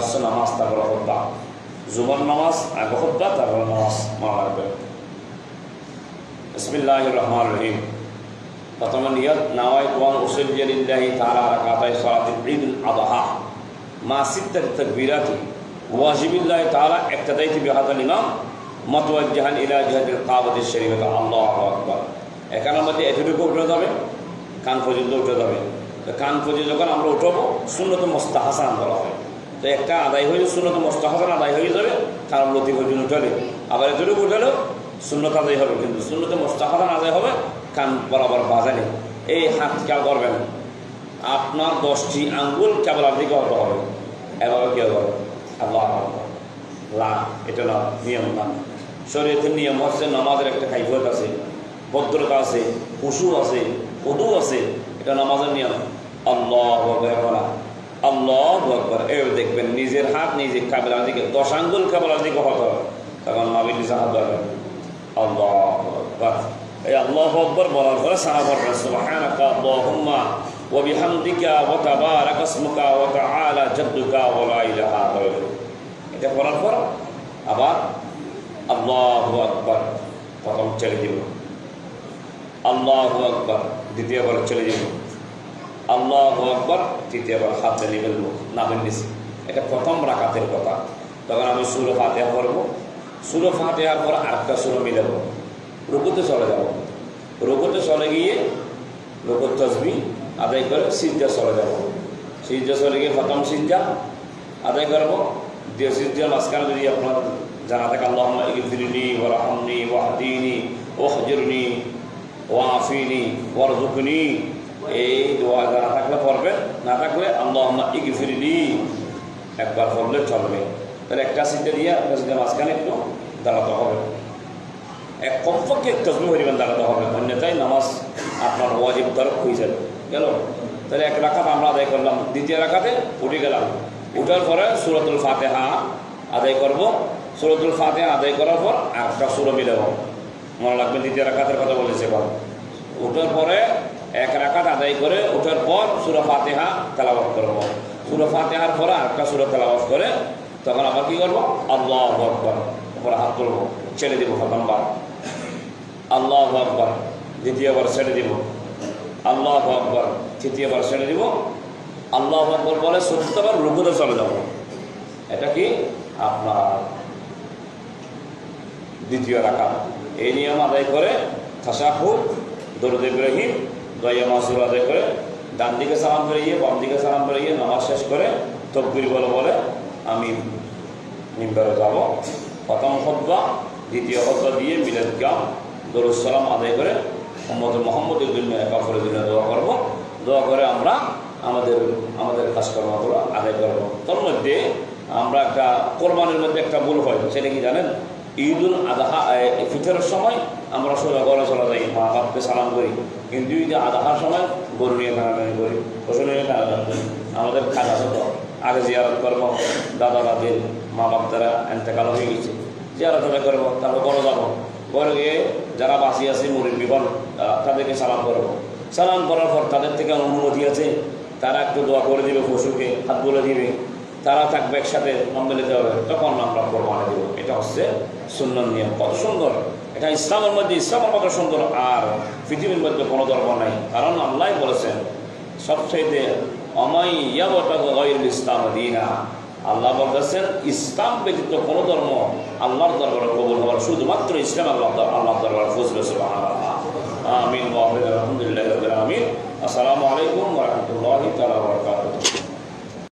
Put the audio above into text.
হচ্ছে নামাজ তারপরে হত্যা জুমার নামাজ আগে হত্যা তারপরে নামাজ মা লাগবে। বিসমিল্লাহ রহমান রহিম। প্রথম নিয়ত নাওয়াই ওয়ান উসলিল্লাহি তাআলা রাকাতাই সালাতিল ঈদ আদহা। মা সিত্তাত তাকবীরাতি, ওয়াজিবিল্লাহি তাআলা ইক্তাদাইতি বিহাদাল ইমাম, মতওয়াজ্জাহান ইলা জিহাদিল কাবাতিশ শরীফাত। আল্লাহু আকবার। এখানের মধ্যে এতটুকু উঠে যাবে, কান পর্যন্ত উঠে যাবে। তো কান পর্যন্ত যখন আমরা উঠবো শূন্যত মোস্তাহাসান বলা হয়। তো একটা আদায় হয়ে শূন্যত মোস্তাহাসান আদায় হয়ে যাবে কারণ লতি পর্যন্ত উঠালে আবার এতটুকু উঠালেও শূন্যত আদায় হবে, কিন্তু শূন্যত মোস্তাহাসান আদায় হবে, কান বরাবর বাজালে। এই হাত খেয়াল করবেন, আপনার দশটি আঙ্গুল কেবলার দিকে হতে হবে এভাবে কেউ হবে আল্লাহ। লা, এটা না, নিয়ম না। শরীয়তের নিয়ম হচ্ছে নামাজের একটা কাইফত আছে, ভদ্রতা আছে পশু আছে কদু আছে, এটা নামাজের নিয়ম। আল্লাহ আল্লাহ আকবর। এ দেখবেন নিজের হাত নিজে কাবেলার দিকে দশ আঙ্গুল তখন নবী নিজে হাত ধরবেন আল্লাহ এই আল্লাহ আকবর বলার পরে সাহা সুবহানাকা আল্লাহুম্মা ওয়া বিহামদিকা ওয়া তাবারাকা ইসমুকা ওয়া তাআলা জাদ্দুকা ওয়া লা ইলাহা গায়রুক এটা করার পর আবার আল্লাহু প্রথম ছেড়ে দিব আল্লাহু আকবর দ্বিতীয়বার চলে যাব আল্লাহু আকবর তৃতীয়বার হাতে ফেলব নামের নিচে। এটা প্রথম রাকাতের কথা। তখন আমি সুরো ফাতেহা পড়ব। সুরো ফাতেহার পর আরেকটা সুরো মিলাবো রুকুতে চলে যাব। রুকুতে চলে গিয়ে রুকুর তসবি আদায় করে সিজা চলে যাব। সিজা চলে গিয়ে প্রথম সিজা আদায় করব। দ্বিতীয় সিজা মাঝখানে যদি আপনার জানা থাকে আল্লাহ ইগফিরনি ওয়ারহামনি ওয়াহদিনি ওয়াহজুরনি ওয়াফিনি ওয়ারজুকনি এই দোয়া জানা থাকলে পড়বেন না থাকলে আল্লাহ ইগফিরনি একবার পড়লে চলবে। তাহলে একটা সিটে দিয়ে একটা সিজা মাঝখানে একটু দাঁড়াতে হবে। এক কমপক্ষে তসবি পরিমাণ দাঁড়াতে হবে। অন্যথায় নামাজ আপনার ওয়াজিব তরফ হয়ে যাবে। গেল? তাহলে এক রাখাত আমরা আদায় করলাম। দ্বিতীয় রাখাতে উঠে গেলাম। উঠার পরে সুরতুল ফাতেহা আদায় করব। সুরতুল ফাতেহা আদায় করার পর একটা সুরো মিলাব। মনে রাখবেন, দ্বিতীয় রাখাতের কথা বলেছে এবার উঠার পরে আদায় করে উঠার পর সুরা ফাতেহা তেলাবাদ করব। সুরা ফাতেহার পরে আরেকটা সুরা তেলাবাদ করে তখন আবার কি করব? আল্লাহ আকবর। উপরে হাত তুলবো, ছেড়ে দিব প্রথমবার। আল্লাহ আকবর, দ্বিতীয়বার ছেড়ে দিব। আল্লাহ আকবর, তৃতীয়বার ছেড়ে দিব। আল্লাহ আকবর বলে সত্যবার রুকুতে চলে যাব। এটা কি? আপনার দ্বিতীয় রাখা এই নিয়ম আদায় করে থাসাহুদ দরুদ ইব্রাহিম দয়া মাসুর আদায় করে ডান দিকে সালাম বেরিয়ে বাম দিকে সালাম বেরিয়ে নামাজ শেষ করে তকবির বলে বলে আমি নিম্বারে যাব। প্রথম হদ্বা দ্বিতীয় হদ্বা দিয়ে মিলাদ গাম দরুদ সালাম আদায় করে মোহাম্মদ মোহাম্মদের জন্য কাপড়ের জন্য দোয়া করব। দোয়া করে আমরা আমাদের আমাদের কাজকর্মগুলো আদায় করব। তার মধ্যে আমরা একটা কোরবানির মধ্যে একটা ভুল হয়, সেটা কি জানেন? ঈদুল আদাহা ফিতরের সময় আমরা সোজা গড়ে চলে যাই, মা বাপকে সালাম করি। কিন্তু ঈদ আদাহার সময় গরু নিয়ে টানাটানি করি, পশু নিয়ে টানাটানি করি। আমাদের কাজ আছে আগে জিয়ারত করব দাদা দাদির মা বাপ দ্বারা এন্তেকাল হয়ে গেছে, জিয়ারত আদায় করব, তারপর বড় যাব। ঘরে গিয়ে যারা বাসি আছে মুরব্বী বল তাদেরকে সালাম করব। সালাম করার পর তাদের থেকে অনুমতি আছে, তারা একটু দোয়া করে দিবে পশুকে, হাত বলে দিবে। তারা থাকবে একসাথে সম্মিলিত হবে। তখন আমরা কোরবানি দেবো। এটা হচ্ছে সুন্দর নিয়ম। কত সুন্দর। এটা ইসলামের মধ্যে, ইসলামের মতো সুন্দর। আর পৃথিবীর মধ্যে কোনো ধর্ম নাই। কারণ আল্লাহ বলেছেন, সবচাইতে অমাই ইয়াবতাগল ইসলাম দিনা। আল্লাহ বলতেছেন, ইসলাম ব্যতীত কোনো ধর্ম আল্লাহর দরবারে কবুল হওয়ার, শুধুমাত্র ইসলাম আল্লাহ আল্লাহ দরবার ফজলে আমিন আলহামদুলিল্লাহি আসসালামু আলাইকুম রাহমাতুল্লাহি তাআলা ওয়া বারাকাতুহু।